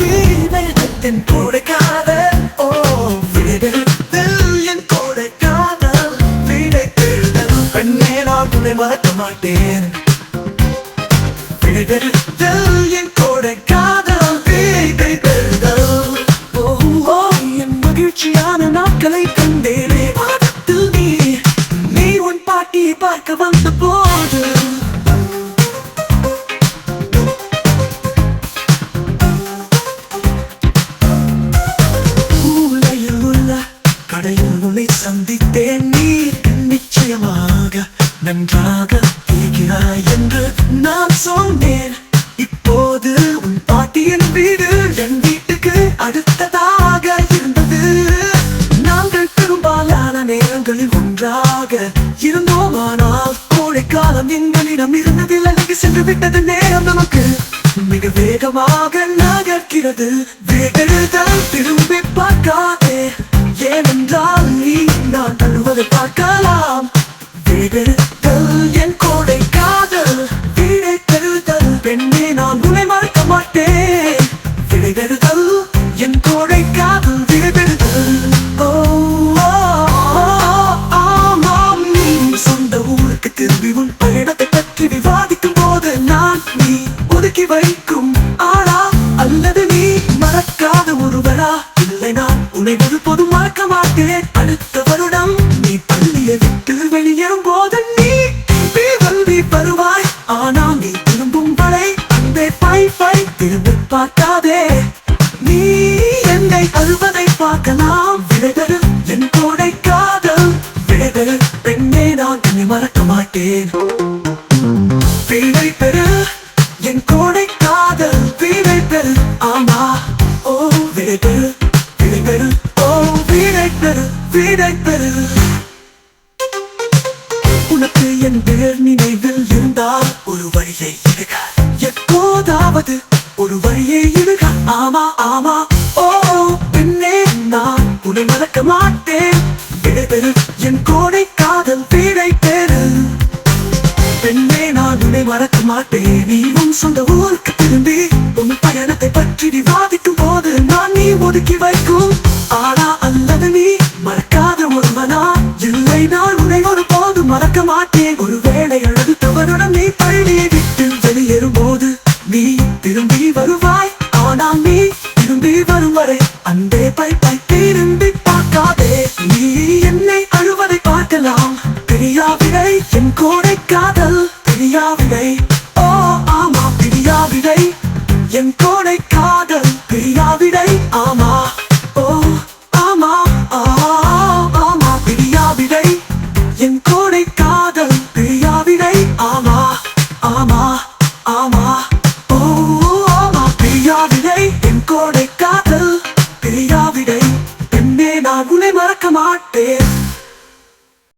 வீரத்தின் கொடைக்காத ஓ வீரத்தில் என் கொடைக்காத வீடை தேடுதல் பெண்ணே நான் உன்னை மறக்க மாட்டேன். வீரத்தில் என் கொடைக்காத பார்க்க வந்த போது. மூலையில் உள்ள கடையில் உன்னை சந்தித்தேன். நீ நிச்சயமாக நன்றாக இருக்கிறாய் என்று நான் சொன்னேன். கோடைக்காலம் இருந்ததில் அழகு சென்று விட்டது நேரம் நமக்கு மிக வேகமாக நகர்க்கிறது வேகெழுதல் திரும்பி பார்க்காதே ஏனென்றால் நீ நான் தழுவதை பார்க்கலாம் வேகெழுதல் என் கோடை காதல் வீடை பெறுதல் பெண்ணே நான் உன்னை மறக்க மாட்டேன் விடைபெறுதல் என் கோடை காதல் விடைபெறுதல் ஓ, ஆமாம் நீ சொந்த ஊருக்கு திரும்பி உன் மறக்க அடுத்த வருடம். நீ பள்ளியை விட்டு வெளியேறும் போது நீ பேரல்வி வருவாய். ஆனால் நீ திரும்பும் வரை அந்த பை பை திரும்பி பார்க்காதே. நீ என்னை அழுவதை பார்க்கலாம். விடைதரு என் கோடை காதல். விடைதரு பெண்ணே நான் என்னை மறக்க மாட்டேன். வீடை பெறு என் கோடை காதல். வீடை ஆமா. ஓ வீடை பெறு வீடை பெறு உனக்கு என் பேர் நினைவில் இருந்தால் ஒரு வழியை இடுக எப்போதாவது ஒரு வழியை இடுக ஆமா ஆமா. ஓ பெண்ணே நான் உன்னை மறக்க மாட்டேன். விடை பெறு என் கோடை காதல் வீடை பெறு பெண்ணே நான் உன்னை மறக்க மாட்டேன். நீ உன் சொந்த ஊருக்கு திரும்பி உன் பயணத்தை பற்றி இல்லை உன்னை ஒரு போது மறக்க மாட்டேன். ஒருவேளை அழகு தவறுடன் நீ பள்ளியை விட்டு வெளியேறும் போது நீ திரும்பி வருவாய். ஆனால் நீ திரும்பி வரும் வரை அன்பே பை பை திரும்பி பார்க்காதே. நீ என்னை அழுவதை பார்க்கலாம். பிரியாவிடை என் கோடை காதல் பிரியாவிடை. ஓ ஆமா பிரியாவிடை. என்